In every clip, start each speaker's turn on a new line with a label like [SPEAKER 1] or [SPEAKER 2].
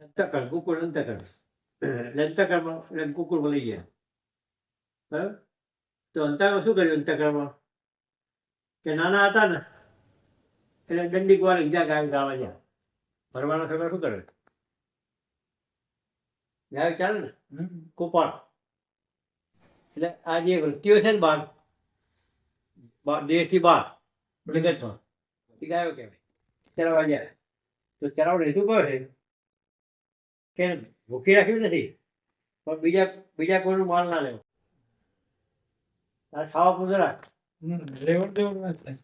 [SPEAKER 1] અંતકરણ કુકુળ અંતકરણ એટલે એટલે કુકુળ લઈ ગયા બરાબર તો અંતકરણ શું કર્યું અંતકરણમાં કે નાના હતા ને એટલે દંડી કુવાર ગયા ગાય ગાવા ગયા ભરવાના છોકરા શું કરે ગાય ચાલે ને કોપાળ એટલે આ જે વૃત્તિઓ છે ને બાર દેશથી બહાર જગતમાં એ ગાયો કહેવાય ચરાવા ગયા તો ચરાવડ રહેતું કયો છે કે ભૂખી રાખ્યું નથી પણ બીજા બીજા કોઈનું માલ ના લેવો. તારે ખાવા પૂરતું રાખ.
[SPEAKER 2] લેવડ દેવડ ના થાય.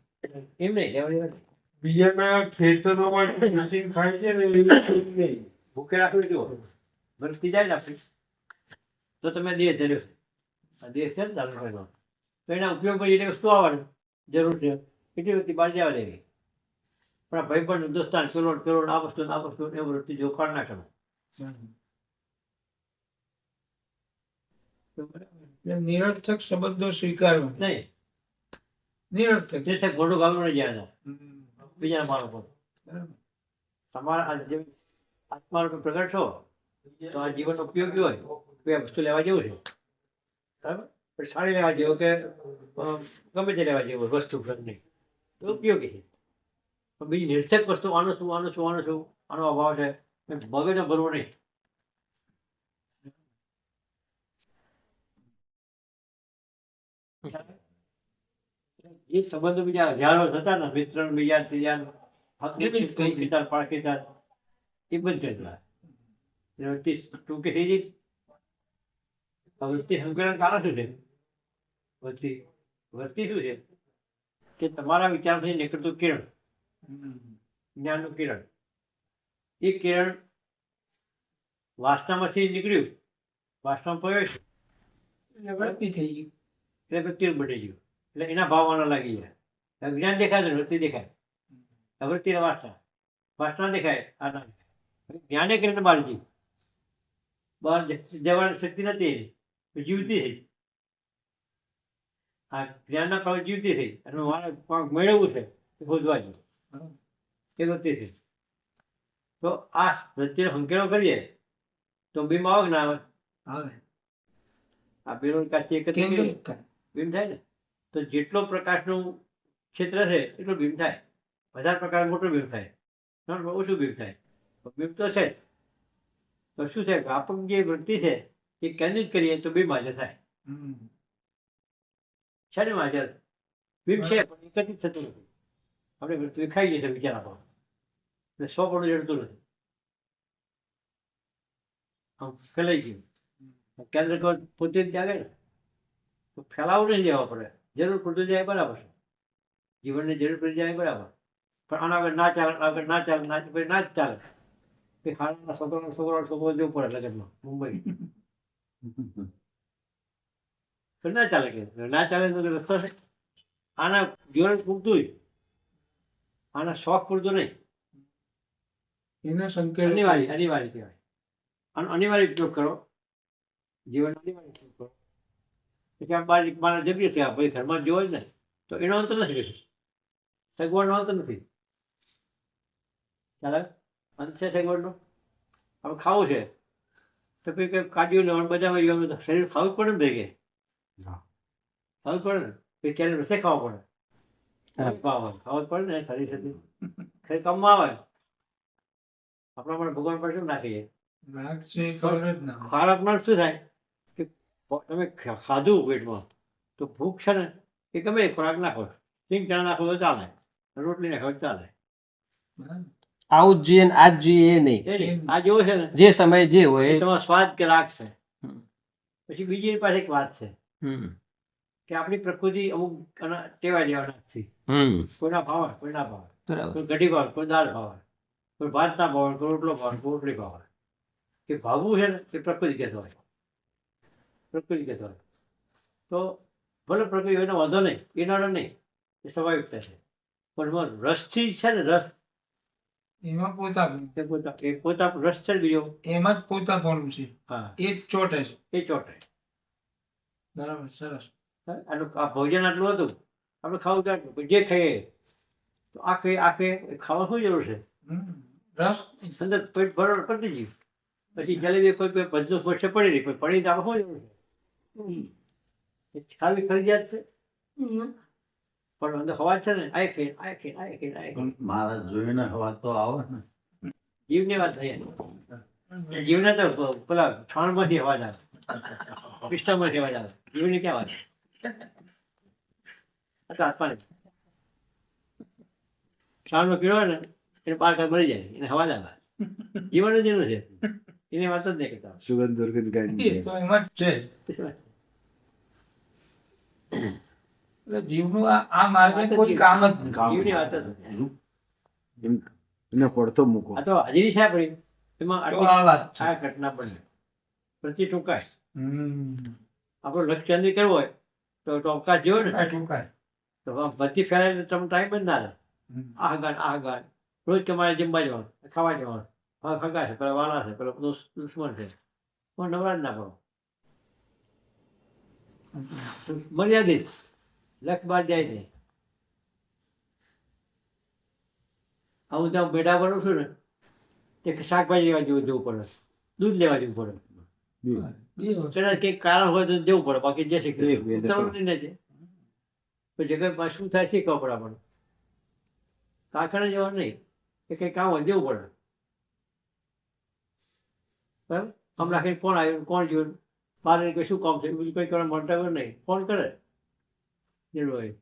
[SPEAKER 1] એમ નહીં લેવડ દેવડ.
[SPEAKER 2] બીજાના ખેતરોમાં ઘૂસીને ખાય છે ને એવી રીતે નહીં.
[SPEAKER 1] ભૂખે રાખ્યું જુઓ. વરસતી જાય ને આપણી તો તમે દેહ ધર્યો આ દેહ છે ને કરેલો તો એના ઉપયોગ પછી એટલે વસ્તુ આવવાની? જરૂર છે. એટલી બધી બહાર આવે દેવી પણ ભાઈ પણ દોસ્તાન પેલો પેલો આ વસ્તુ ને આ વસ્તુ એવું એ વૃત્તિ જો કાઢ નાખે
[SPEAKER 2] એટલે નિરર્થક સંબંધો સ્વીકારવા.
[SPEAKER 1] નહીં.
[SPEAKER 2] નિરર્થક.
[SPEAKER 1] જે છે ગામનું નહીં જાય બીજા બાળકો તમારા આ જે આત્મા રૂપે પ્રગટ છો તો આ જીવન ઉપયોગી હોય તો આ વસ્તુ લેવા જેવું છે? બરાબર. સાડી લેવા જેવું કે ગમે તે લેવા જેવું વસ્તુ ઘરની તો ઉપયોગી છે. બીજી નિર્થક વસ્તુ આનું શું આનું શું આનું શું આનો અભાવ છે? મગજને ભરવો નહીં. એ સંબંધો બીજા હજારો થતા ને મિત્ર બીજા ત્રીજા ને
[SPEAKER 2] નિમિત્ત થઈ ગઈ.
[SPEAKER 1] પાકીદાર પાકીદાર એ બંધ એટલે ટૂંકી થઈ ગઈ વૃત્તિ સંકલન કારણ શું છે? વૃત્તિ વૃત્તિ શું છે? કે તમારા વિચારથી નીકળતું કિરણ. જ્ઞાનનું કિરણ. એ કિરણ વાસનામાંથી નીકળ્યું. વાસના પ્રવેશ
[SPEAKER 2] વૃત્તિ થઈ ગઈ
[SPEAKER 1] એટલે વૃત્તિ બની ગયું. એટલે એના ભાવ આના લાગી ગયા. જ્ઞાન દેખાય તો વૃત્તિ દેખાય. આ ને વાસના. વાસના દેખાય આ ના દેખાય. હવે જ્ઞાને કરીને બહાર ગઈ બહાર જવાની શક્તિ નથી. જીવતી થઈ આ જ્ઞાનના ભાવ જીવતી થઈ અને મારે મેળવવું છે એ શોધવા જોઈએ એ વૃત્તિ થઈ તો આ વૃત્તિનો સંકેળો કરીએ તો બીમ આવે ના આવે?
[SPEAKER 2] આવે.
[SPEAKER 1] આ બીમ કાચી એક
[SPEAKER 2] કેન્દ્રિત થાય.
[SPEAKER 1] બીમ થાય ને? તો જેટલો પ્રકાશનું ક્ષેત્ર છે એટલો બીમ થાય. વધારે પ્રકાર મોટો બીમ થાય. ઓછું બીમ થાય. ભીમ બીમ તો છે. તો શું છે? વ્યાપક જે વૃત્તિ છે એ કેન્દ્રિત કરીએ તો બીમ હાજર થાય. છે ને હાજર? બીમ છે પણ એકત્રિત થતું નથી. આપણે વૃત્તિ ખાઈ જશે વિચાર આપણો એટલે સો પણ જડતું નથી આમ ફેલાઈ ગયું કેન્દ્ર કર પોતે જ જાગે ને તો ફેલાવું નહીં દેવા પડે જરૂર પડતું જાય બરાબર છે જીવનની જરૂર પડી જાય બરાબર પણ આના આગળ ના ચાલે આગળ ના ચાલે ના પછી ના જ ચાલે કે હાલના છોકરાનો છોકરો છોકરો જવું પડે લગ્નમાં મુંબઈ તો ના ચાલે કે ના ચાલે તો રસ્તો છે આના જીવન પૂરતું. આના શોખ પૂરતું નહીં
[SPEAKER 2] એના સંકેત
[SPEAKER 1] અનિવાર્ય અનિવાર્ય કહેવાય. અનિવાર્ય ઉપયોગ કરો. જીવન અનિવાર્ય ઉપયોગ કરો. પછી આ બાર મારા જગ્યા છે ભાઈ ઘરમાં જોવો જ ને તો એનો અંત નથી કશું. સગવડનો અંત નથી. ચાલે અંત છે સગવડનો? હવે ખાવું છે. તો પછી કંઈક કાજુ લેવાનું બધામાં લેવાનું તો શરીર ખાવું જ પડે ને ભેગે. ખાવું જ પડે ને? પછી ક્યારે રસે ખાવા પડે? ખાવા ખાવું જ પડે ને? શરીર સાથે ખરી કમમાં આવે? આપણા માટે ભગવાન પર શું નાખીએ?
[SPEAKER 2] રાગ છે એ ખબર જ ના હોય.
[SPEAKER 1] ખોરાકમાં શું થાય? કે તમે ખાધું પેટમાં તો ભૂખ છે ને એ ગમે ખોરાક નાખો. સિંગ ચણા નાખો તો ચાલે. રોટલી નાખો તો ચાલે.
[SPEAKER 2] બરાબર?
[SPEAKER 3] આવું જ જોઈએ આજ જોઈએ એ નહીં.
[SPEAKER 1] આ જેવો છે ને
[SPEAKER 3] જે સમય જે હોય.
[SPEAKER 1] તમારો સ્વાદ કે રાખશે
[SPEAKER 3] હમ.
[SPEAKER 1] પછી બીજી પાસે એક વાત છે. કે આપણી પ્રકૃતિ અમુક ટેવા જેવા નથી
[SPEAKER 3] હમ.
[SPEAKER 1] કોઈના ભાવે કોઈના ભાવે.
[SPEAKER 3] બરાબર.
[SPEAKER 1] કોઈ કઢી ભાવે કોઈ દાળ ભાવે. કોઈ ભાત ના ભાવે કોઈ રોટલો ભાવે કોઈ રોટલી ભાવે કે ભાવવું છે ને એ પ્રકૃતિ કહેતો હોય. પ્રકૃતિ કહેતો હોય. તો ભલે પ્રકૃતિ હોય એનો વાંધો નહીં એ નડે નહીં એ સ્વાભાવિકતા છે. પણ એમાં રસથી છે ને રસ.
[SPEAKER 2] એમાં પોતા
[SPEAKER 1] પોતા એ પોતા રસ છે બીજો?
[SPEAKER 2] એમાં જ પોતાપણું છે.
[SPEAKER 1] હા.
[SPEAKER 2] એ ચોટે છે.
[SPEAKER 1] એ ચોટે.
[SPEAKER 2] બરાબર સરસ.
[SPEAKER 1] આનું આ ભોજન આટલું હતું. આપણે ખાવું તો જે ખાઈએ. તો આખે ખાઈએ આ ખાઈએ એ ખાવા શું જરૂર છે?
[SPEAKER 2] હમ. રસ
[SPEAKER 1] અંદર પેટ ભરણ કરી ગયું પછી જલેબી કોઈ કોઈ બધું વર્ષે પડી રહી કોઈ પડી શું જરૂર છે ફરજિયાત છે. પણ અંદર હવા છે ને આ ખેડ આ ખેડ આ ખેડ આ
[SPEAKER 4] મારા જોઈને હવા તો આવે ને.
[SPEAKER 1] જીવની વાત થઈ. જીવને તો પેલા છાણમાંથી અવાજ આવે. પિસ્ટનમાંથી અવાજ આવે. જીવની ક્યાં વાત? આત્માની. છાણનો કીડો ને એને પારકા મળી મરી જાય એને આવે જીવન જ એનું છે. એની વાત જ નહીં કરતા
[SPEAKER 2] સુગંધ દુર્ગંધ
[SPEAKER 5] એ
[SPEAKER 2] કાંઈ
[SPEAKER 5] તો એમ જ છે. જીવનું આ આ માર્ગે કોઈ કામ જ
[SPEAKER 1] જીવની વાત જ
[SPEAKER 2] એને પડતો મૂકો.
[SPEAKER 1] આ તો હાજરી છે આપણી. એમાં
[SPEAKER 5] આ છે.
[SPEAKER 1] આ ઘટના બને. પછી ટૂંકાય
[SPEAKER 5] હમ.
[SPEAKER 1] આપણો લક્ષ્ય કેન્દ્રિત કરવો હોય તો ટોંકા જેવો ને.
[SPEAKER 5] ટૂંકાય.
[SPEAKER 1] તો આમ બધી ફેરાય તમે ટાઈમ જ ના રહે આ ગાન આ ગાન. રોજ તમારે જમવા જવાનું ખાવા જવાનું હવે ફગા છે પેલા વાલા છે પેલા દુશ્મન છે. પણ નવરાજ ના પડો. મર્યાદિત. લખ બાર જાય નહીં. હું ત્યાં બેડા ભરું છું ને તે શાકભાજી લેવા જેવું જવું પડે. દૂધ લેવા જવું પડે. કદાચ કંઈક કારણ હોય તો જવું પડે બાકી જશે ઉતરવું નથી તો જગતમાં શું થાય શીખવા પડે. આપણને કાંકરા જવાનું નહીં. કે કંઈ કામ હોય જવું પડે. બરાબર? હમણાં કંઈક ફોન આવ્યો કોણ જોયું? બહાર કોઈ શું કામ છે? બીજું કંઈ કરવા મળતા નહીં. ફોન કરે. જરૂર હોય